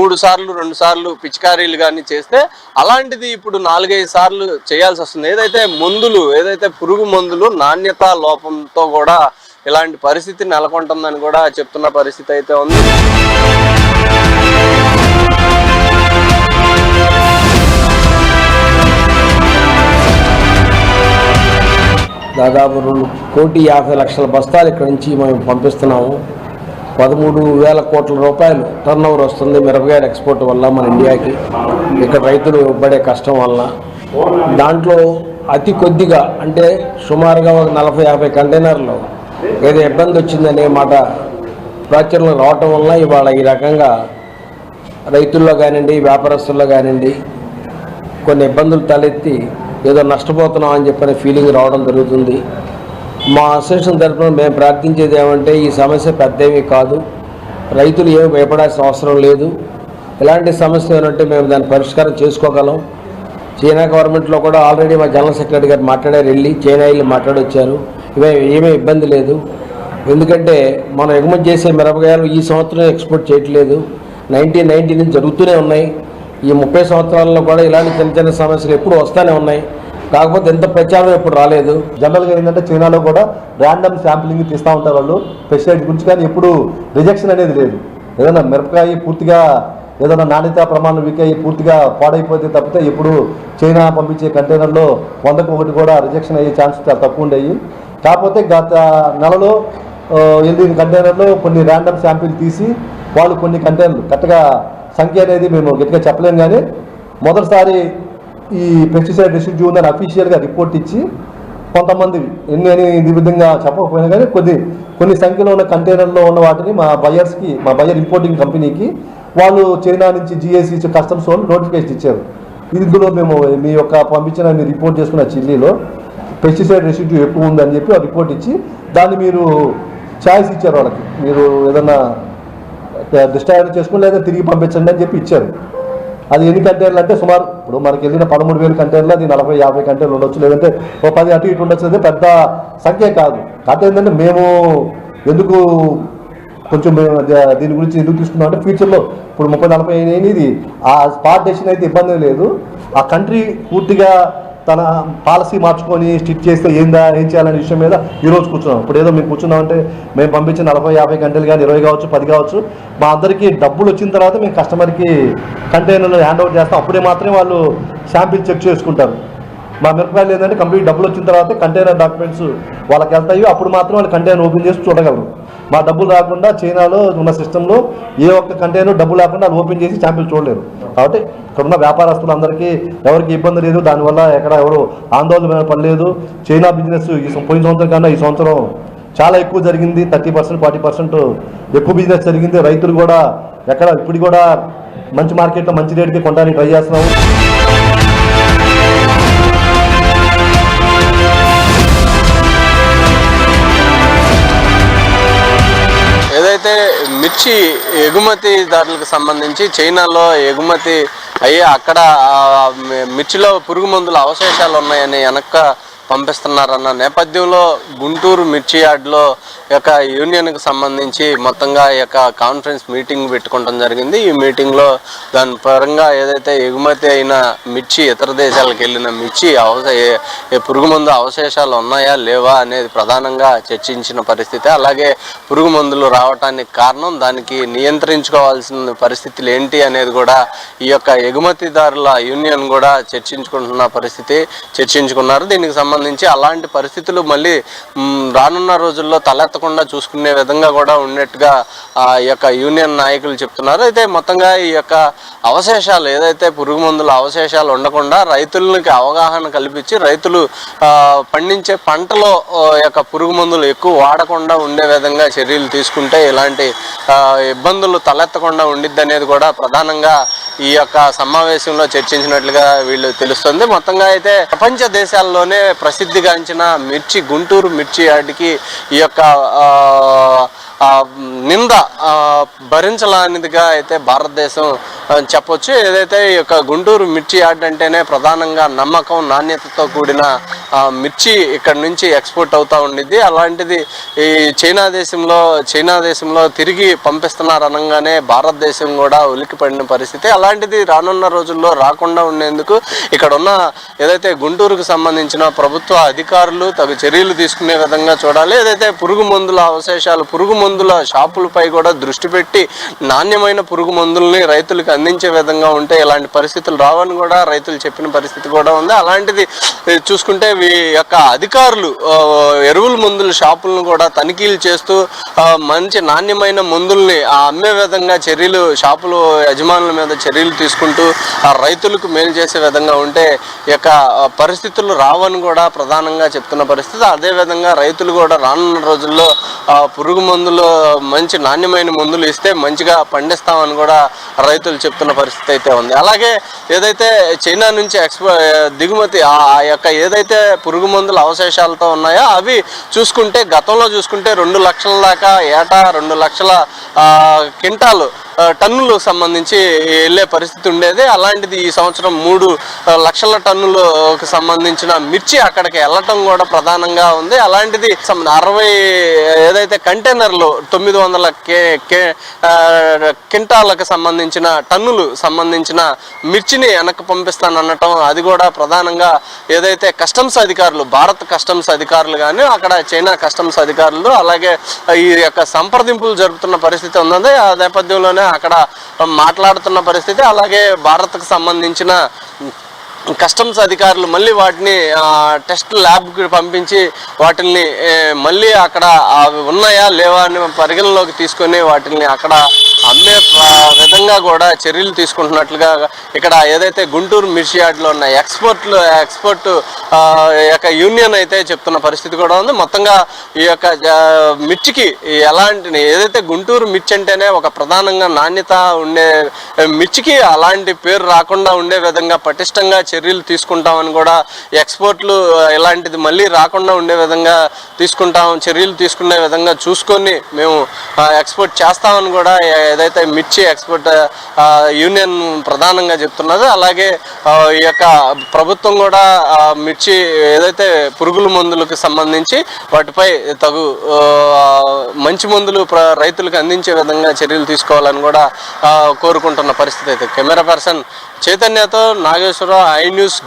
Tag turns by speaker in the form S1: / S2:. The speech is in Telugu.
S1: మూడు సార్లు రెండు సార్లు పిచికారీలు కానీ చేస్తే అలాంటిది ఇప్పుడు నాలుగైదు సార్లు చేయాల్సి వస్తుంది. ఏదైతే మందులు ఏదైతే పురుగు మందులు నాణ్యత లోపంతో కూడా ఇలాంటి పరిస్థితి నెలకొంటుందని కూడా చెప్తున్న పరిస్థితి అయితే ఉంది.
S2: దాదాపు రెండు కోటి యాభై లక్షల బస్తాలు ఇక్కడ నుంచి మేము పంపిస్తున్నాము. పదమూడు వేల కోట్ల రూపాయలు టర్న్ ఓవర్ వస్తుంది మిరపకాయల ఎక్స్పోర్ట్ వల్ల మన ఇండియాకి. ఇక్కడ రైతులు పడే కష్టం వల్ల. దాంట్లో అతి కొద్దిగా అంటే సుమారుగా ఒక నలభై యాభై కంటైనర్లు ఏదో ఇబ్బంది వచ్చిందనే మాట ప్రాచుర్యం రావటం వల్ల ఇవాళ ఈ రకంగా రైతుల్లో కానివ్వండి వ్యాపారస్తుల్లో కానివ్వండి కొన్ని ఇబ్బందులు తలెత్తి ఏదో నష్టపోతున్నాం అని చెప్పిన ఫీలింగ్ రావడం జరుగుతుంది. మా అసోసియేషన్ తరఫున మేము ప్రార్థించేది ఏమంటే ఈ సమస్య పెద్దవి కాదు. రైతులు ఏమి భయపడాల్సిన అవసరం లేదు. ఇలాంటి సమస్య ఏమంటే మేము దాన్ని పరిష్కారం చేసుకోగలం. చైనా గవర్నమెంట్లో కూడా ఆల్రెడీ మా జనరల్ సెక్రటరీ గారు మాట్లాడారు వెళ్ళి చైనా వెళ్ళి మాట్లాడొచ్చారు. ఇవే ఏమీ ఇబ్బంది లేదు. ఎందుకంటే మనం ఎగుమతి చేసే మిరపకాయలు ఈ సంవత్సరం ఎక్స్పోర్ట్ చేయట్లేదు. నైన్టీన్ నైన్టీ నుంచి జరుగుతూనే ఉన్నాయి. ఈ ముప్పై సంవత్సరాల్లో కూడా ఇలాంటి చిన్న చిన్న సమస్యలు ఎప్పుడు వస్తూనే ఉన్నాయి. కాకపోతే ఎంత ప్రచారం ఎప్పుడు రాలేదు.
S3: జనరల్గా ఏంటంటే చైనాలో కూడా ర్యాండమ్ శాంప్లింగ్ తీస్తూ ఉంటారు వాళ్ళు పెస్టిసైడ్ గురించి కానీ ఎప్పుడు రిజెక్షన్ అనేది లేదు. ఏదైనా మిరపకాయ పూర్తిగా ఏదైనా నాణ్యత ప్రమాణం వీక్ పూర్తిగా పాడైపోతే తప్పితే ఇప్పుడు చైనా పంపించే కంటైనర్లో వందకు ఒకటి కూడా రిజెక్షన్ అయ్యే ఛాన్స్ చాలా తక్కువ ఉండేవి. కాకపోతే గత నెలలో ఆ, వెళ్ళిన కంటైనర్లో కొన్ని ర్యాండమ్ శాంపిల్ తీసి వాళ్ళు కొన్ని కంటైనర్లు కరెక్ట్గా సంఖ్య అనేది మేము గట్టిగా చెప్పలేము కానీ మొదటిసారి ఈ పెస్టిసైడ్ రెసిడ్యూ ఉందని అఫీషియల్గా రిపోర్ట్ ఇచ్చి కొంతమంది ఎన్ని అని ఈ విధంగా చెప్పకపోయినా కానీ కొద్ది కొన్ని సంఖ్యలో ఉన్న కంటైనర్లో ఉన్న వాటిని మా బయర్స్కి మా బయర్ ఇంపోర్టింగ్ కంపెనీకి వాళ్ళు చైనా నుంచి జిఎస్సి కస్టమ్స్ వాళ్ళు నోటిఫికేషన్ ఇచ్చారు. ఇందులో మేము మీ యొక్క పంపించిన మీరు రిపోర్ట్ చేసుకున్న చిల్లీలో పెస్టిసైడ్ రెసిడ్యూ ఎక్కువ ఉందని చెప్పి ఆ రిపోర్ట్ ఇచ్చి దాన్ని మీరు ఛాయిస్ ఇచ్చారు వాళ్ళకి. మీరు ఏదన్నా డిస్ట్రాయర్ చేసుకుని లేదా తిరిగి పంపించండి అని చెప్పి ఇచ్చారు. అది ఎన్ని కంటైనర్లు అంటే సుమారు ఇప్పుడు మనకి వెళ్ళిన పదమూడు వేలు కంటైనర్లు అది నలభై యాభై కంటైనర్లు ఉండొచ్చు. లేదంటే ఓ పది అటు ఇటు ఉండొచ్చు. అంటే పెద్ద సంఖ్య కాదు. కాకపోతే ఏంటంటే మేము ఎందుకు కొంచెం మేము దీని గురించి ఎందుకు తీసుకున్నాం అంటే ఫ్యూచర్లో ఇప్పుడు ముప్పై నలభై అయినాయి. ఇది ఆ స్పాట్ డెసిషన్ అయితే ఇబ్బంది లేదు. ఆ కంట్రీ పూర్తిగా తన పాలసీ మార్చుకొని స్టిచ్ చేస్తే ఏందా ఏం చేయాలనే విషయం మీద ఈరోజు కూర్చున్నాం. ఇప్పుడు ఏదో మేము కూర్చున్నాం అంటే మేము పంపించిన నలభై యాభై గంటలు కానీ ఇరవై కావచ్చు పది కావచ్చు మా అందరికీ డబ్బులు వచ్చిన తర్వాత మేము కస్టమర్కి కంటైనర్లు హ్యాండ్ ఓవర్ చేస్తాం. అప్పుడే మాత్రమే వాళ్ళు శాంపిల్ చెక్ చేసుకుంటారు. మా మిరపకాయలు ఏంటంటే కంప్లీట్ డబ్బులు వచ్చిన తర్వాత కంటైనర్ డాక్యుమెంట్స్ వాళ్ళకి వెళ్తాయి. అప్పుడు మాత్రం వాళ్ళు కంటైనర్ ఓపెన్ చేసి చూడగలరు. మా డబ్బులు రాకుండా చైనాలో ఉన్న సిస్టంలో ఏ ఒక్క కంటైనర్ డబ్బు లేకుండా ఓపెన్ చేసి ఛాంపియన్ చూడలేరు. కాబట్టి ఇక్కడ ఉన్న వ్యాపారస్తులందరికీ ఎవరికి ఇబ్బంది లేదు దానివల్ల ఎక్కడ ఎవరు ఆందోళన పడలేదు. చైనా బిజినెస్ ఈ పోయిన సంవత్సరం కన్నా ఈ సంవత్సరం చాలా ఎక్కువ జరిగింది. థర్టీ పర్సెంట్ ఫార్టీ పర్సెంట్ ఎక్కువ బిజినెస్ జరిగింది. రైతులు కూడా ఎక్కడ ఇప్పుడు కూడా మంచి మార్కెట్లో మంచి రేటుకి కొనడానికి ట్రై చేస్తున్నాము.
S1: మిర్చి ఎగుమతిదారులకు సంబంధించి చైనాలో ఎగుమతి అయ్యి అక్కడ మిర్చిలో పురుగు మందుల అవశేషాలు ఉన్నాయని వెనక పంపిస్తున్నారన్న నేపథ్యంలో గుంటూరు మిర్చి యార్డ్లో యొక్క యూనియన్కి సంబంధించి మొత్తంగా ఈ యొక్క కాన్ఫరెన్స్ మీటింగ్ పెట్టుకోవడం జరిగింది. ఈ మీటింగ్లో దాని పరంగా ఏదైతే ఎగుమతి అయిన మిర్చి ఇతర దేశాలకు వెళ్ళిన మిర్చి అవశ ఏ- పురుగు మందు అవశేషాలు ఉన్నాయా లేవా అనేది ప్రధానంగా చర్చించిన పరిస్థితి. అలాగే పురుగు మందులు రావటానికి కారణం దానికి నియంత్రించుకోవాల్సిన పరిస్థితులు ఏంటి అనేది కూడా ఈ యొక్క ఎగుమతిదారుల యూనియన్ కూడా చర్చించుకుంటున్న పరిస్థితి చర్చించుకున్నారు. దీనికి సంబంధించి అలాంటి పరిస్థితులు మళ్ళీ రానున్న రోజుల్లో తలెత్తకుండా చూసుకునే విధంగా కూడా ఉన్నట్టుగా ఆ ఈ యొక్క యూనియన్ నాయకులు చెప్తున్నారు. అయితే మొత్తంగా ఈ యొక్క అవశేషాలు ఏదైతే పురుగు మందుల అవశేషాలు ఉండకుండా రైతులకి అవగాహన కల్పించి రైతులు పండించే పంటలో యొక్క పురుగు మందులు ఎక్కువ వాడకుండా ఉండే విధంగా చర్యలు తీసుకుంటే ఇలాంటి ఇబ్బందులు తలెత్తకుండా ఉండిద్ది అనేది కూడా ప్రధానంగా ఈ యొక్క సమావేశంలో చర్చించినట్లుగా వీళ్ళు తెలుస్తుంది. మొత్తంగా అయితే ప్రపంచ దేశాల్లోనే ప్రసిద్ధిగాంచిన మిర్చి గుంటూరు మిర్చి యార్డ్కి ఈ యొక్క నింద భరించలానిదిగా అయితే భారతదేశం చెప్పొచ్చు. ఏదైతే ఈ యొక్క గుంటూరు మిర్చి యార్డ్ అంటేనే ప్రధానంగా నమ్మకం నాణ్యతతో కూడిన మిర్చి ఇక్కడ నుంచి ఎక్స్పోర్ట్ అవుతూ ఉండిద్ది. అలాంటిది ఈ చైనా దేశంలో చైనా దేశంలో తిరిగి పంపిస్తున్నారనగానే భారతదేశం కూడా ఉలిక్కిపడిన పరిస్థితి. అలాంటిది రానున్న రోజుల్లో రాకుండా ఉండేందుకు ఇక్కడ ఉన్న ఏదైతే గుంటూరుకు సంబంధించిన ప్రభుత్వ అధికారులు తగు చర్యలు తీసుకునే విధంగా చూడాలి. ఏదైతే పురుగు మందుల అవశేషాలు పురుగు మందుల షాపులపై కూడా దృష్టి పెట్టి నాణ్యమైన పురుగు మందుల్ని రైతులకు అందించే విధంగా ఉంటే ఇలాంటి పరిస్థితులు రావని కూడా రైతులు చెప్పిన పరిస్థితి కూడా ఉంది. అలాంటిది చూసుకుంటే వీ యొక్క అధికారులు ఎరువుల మందుల షాపులను కూడా తనిఖీలు చేస్తూ మంచి నాణ్యమైన మందుల్ని ఆ, అమ్మే విధంగా చర్యలు షాపులు యజమానుల మీద చర్యలు తీసుకుంటూ ఆ రైతులకు మేలు చేసే విధంగా ఉంటే యొక్క పరిస్థితులు రావని కూడా ప్రధానంగా చెప్తున్న పరిస్థితి. అదేవిధంగా రైతులు కూడా రానున్న రోజుల్లో పురుగు మందులు మంచి నాణ్యమైన మందులు ఇస్తే మంచిగా పండిస్తామని కూడా రైతులు చెప్తున్న పరిస్థితి అయితే ఉంది. అలాగే ఏదైతే చైనా నుంచి ఎక్స్పో దిగుమతి ఆ యొక్క ఏదైతే పురుగు మందుల అవశేషాలతో ఉన్నాయో అవి చూసుకుంటే గతంలో చూసుకుంటే రెండు లక్షల దాకా ఏటా రెండు లక్షల క్వింటాలు టన్నులు సంబంధించి వెళ్ళే పరిస్థితి ఉండేది. అలాంటిది ఈ సంవత్సరం మూడు లక్షల టన్నులకు సంబంధించిన మిర్చి అక్కడికి వెళ్ళటం కూడా ప్రధానంగా ఉంది. అలాంటిది అరవై ఏదైతే కంటైనర్లు తొమ్మిది వందల కే కే క్వింటాలకు సంబంధించిన టన్నులు సంబంధించిన మిర్చిని వెనక్కి పంపిస్తానటం అది కూడా ప్రధానంగా ఏదైతే కస్టమ్స్ అధికారులు భారత్ కస్టమ్స్ అధికారులు కానీ అక్కడ చైనా కస్టమ్స్ అధికారులు అలాగే ఈ యొక్క సంప్రదింపులు జరుపుతున్న పరిస్థితి ఉన్నది ఆ నేపథ్యంలోనే అక్కడ మాట్లాడుతున్న పరిస్థితి. అలాగే భారత్కు సంబంధించిన కస్టమ్స్ అధికారులు మళ్ళీ వాటిని టెస్ట్ ల్యాబ్కి పంపించి వాటిని మళ్ళీ అక్కడ ఉన్నాయా లేవా అని పరిగణలోకి తీసుకొని వాటిని అక్కడ అమ్మే విధంగా కూడా చర్యలు తీసుకుంటున్నట్లుగా ఇక్కడ ఏదైతే గుంటూరు మిర్చి యార్డ్లో ఉన్న ఎక్స్పోర్ట్లు ఎక్స్పోర్ట్ యొక్క యూనియన్ అయితే చెప్తున్న పరిస్థితి కూడా ఉంది. మొత్తంగా ఈ యొక్క మిర్చికి ఎలాంటి ఏదైతే గుంటూరు మిర్చి అంటేనే ఒక ప్రధానంగా నాణ్యత ఉండే మిర్చికి అలాంటి పేరు రాకుండా ఉండే విధంగా పటిష్టంగా చర్యలు తీసుకుంటామని కూడా ఎక్స్పోర్ట్లు ఇలాంటిది మళ్ళీ రాకుండా ఉండే విధంగా తీసుకుంటాం చర్యలు తీసుకునే విధంగా చూసుకొని మేము ఎక్స్పోర్ట్ చేస్తామని కూడా ఏదైతే మిర్చి ఎక్స్పోర్ట్ యూనియన్ ప్రధానంగా చెప్తున్నదో అలాగే ఈ యొక్క ప్రభుత్వం కూడా మిర్చి ఏదైతే పురుగుల మందులకు సంబంధించి వాటిపై తగు మంచి మందులు రైతులకు అందించే విధంగా చర్యలు తీసుకోవాలని కూడా కోరుకుంటున్న పరిస్థితి అయితే. కెమెరా పర్సన్ చైతన్యతో నాగేశ్వరరావు ఐ న్యూస్